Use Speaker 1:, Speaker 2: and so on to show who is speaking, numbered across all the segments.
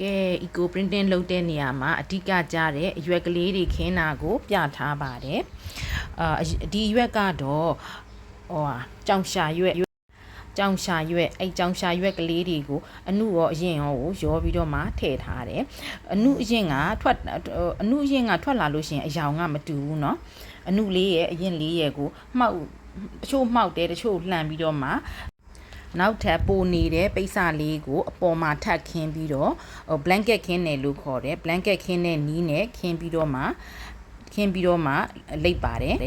Speaker 1: ကဲ eco printing လုပ်တဲ့နေရာမှာအဓိကကြတဲ့အရွက်ကလေးတွေခင်းတာကို ပြထားပါတယ်အာဒီအရွက်ကတော့ဟိုဟာကြောင်ရှာရွက်ကြောင်ရှာရွက်အဲ့ကြောင်ရှာရွက်ကလေးတွေကိုအနုရောအရင်ရောကိုရောပြီးတော့မှထည့်ထားတယ်အနုအရင်ကထွက်အနုအရင်ကထွက်လာလို့ရှိရင်အယောင်ကမတူဘူးเนาะအနုလေးရဲ့အရင်လေးရဲ့ကိုမှောက်တချို့မှောက်တယ်တချို့လှန်ပြီးတော့မှ နောက်ထပ်ပိုနေတဲ့ပိစလေးကိုအပေါ်မှာထပ်ခင်းပြီးတော့ blanket ခင်းတယ်လို့ခေါ်တယ် blanket ခင်းတဲ့နီးနဲ့ခင်းပြီးတော့မှခင်းပြီးတော့မှလိုက်ပါတယ်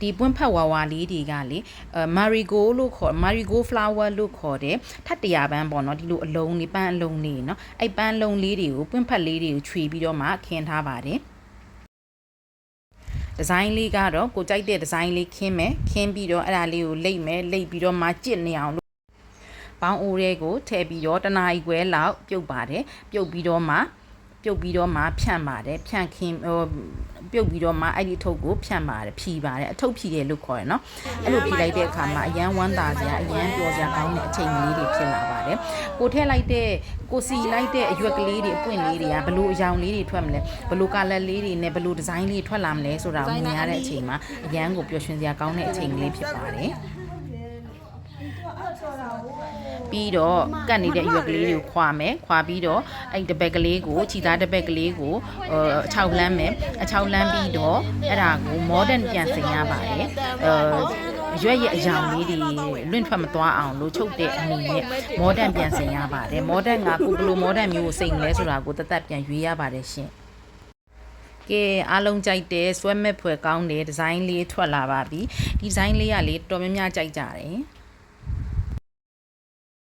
Speaker 1: ဒီပွင့်ဖက်ဝါဝါလေးတွေကလေအမာရီဂိုလို့ခေါ်မာရီဂိုဖလာဝါလို့ခေါ်တယ်ထပ်တရာပန်းပေါ့နော်ဒီလိုအလုံးလေးပန်းအလုံးလေးနော်အဲ့ပန်းအလုံးလေးတွေကိုပွင့်ဖက်လေးတွေကိုခြွေပြီးတော့မှခင်းထားပါတယ်ဒီဇိုင်းလေးကတော့ကိုကြိုက်တဲ့ဒီဇိုင်းလေးခင်းမယ်ခင်းပြီးတော့အဲ့ဒါလေးကိုလိတ်မယ်လိတ်ပြီးတော့မှကြစ်နေအောင် ပေါင်းအိုးလေးကိုထည့်ပြီးတော့တနာ E ခွဲလောက်ပြုတ်ပါတယ်ပြုတ်ပြီးတော့မှပြုတ်ပြီးတော့မှဖြန့်ပါတယ်ဖြန့်ခင်းဟိုပြုတ်ပြီးတော့မှအဲ့ဒီအထုပ်ကိုဖြန့်ပါတယ်ဖြီပါတယ်အထုပ်ဖြီတယ်လို့ခေါ်ရနော်အဲ့လိုဖြီလိုက်တဲ့အခါမှာအရန်ဝမ်းသာစရာအရန်ပျော်စရာကောင်းတဲ့အချိန်လေးတွေဖြစ်လာပါတယ်ကိုထည့်လိုက်တဲ့ကိုစီလိုက်တဲ့အရွက်ကလေးတွေအပွင့်လေးတွေကဘလို့အယောင်လေးတွေထွက်မလဲဘလို့ကလပ်လေးတွေနဲ့ဘလို့ဒီဇိုင်းလေးထွက်လာမလဲဆိုတာကိုမြင်ရတဲ့အချိန်မှာအရန်ကိုပျော်ရွှင်စရာကောင်းတဲ့အချိန်လေးဖြစ်ပါတယ် ပြီးတော့ကတ်နေတဲ့အရွက်ကလေးတွေကိုခွာမယ်ခွာပြီးတော့အဲ့တပက်ကလေးကိုခြိသားတပက်ကလေးကိုအချောက်လန်းမယ်အချောက်လန်းပြီးတော့အဲ့ဒါကို modern ပြန်ဆင်ရပါတယ်အဲရွက်ရဲ့အယောင်လေးတွေလွင့်ထွက်မသွားအောင်လို့ချုပ်တဲ့အနေနဲ့ modern ပြန်ဆင်ရပါတယ် modern ကကိုဘယ်လို modern မျိုးကိုစိန်လဲဆိုတာကိုတသက်ပြန်ရွေးရပါတယ်ရှင်ကဲအားလုံးကြိုက်တဲ့ဆွဲမဲ့ဖွယ်ကောင်းတဲ့ဒီဇိုင်းလေးထွက်လာပါပြီဒီဒီဇိုင်းလေးကလေတော်များများကြိုက်ကြတယ်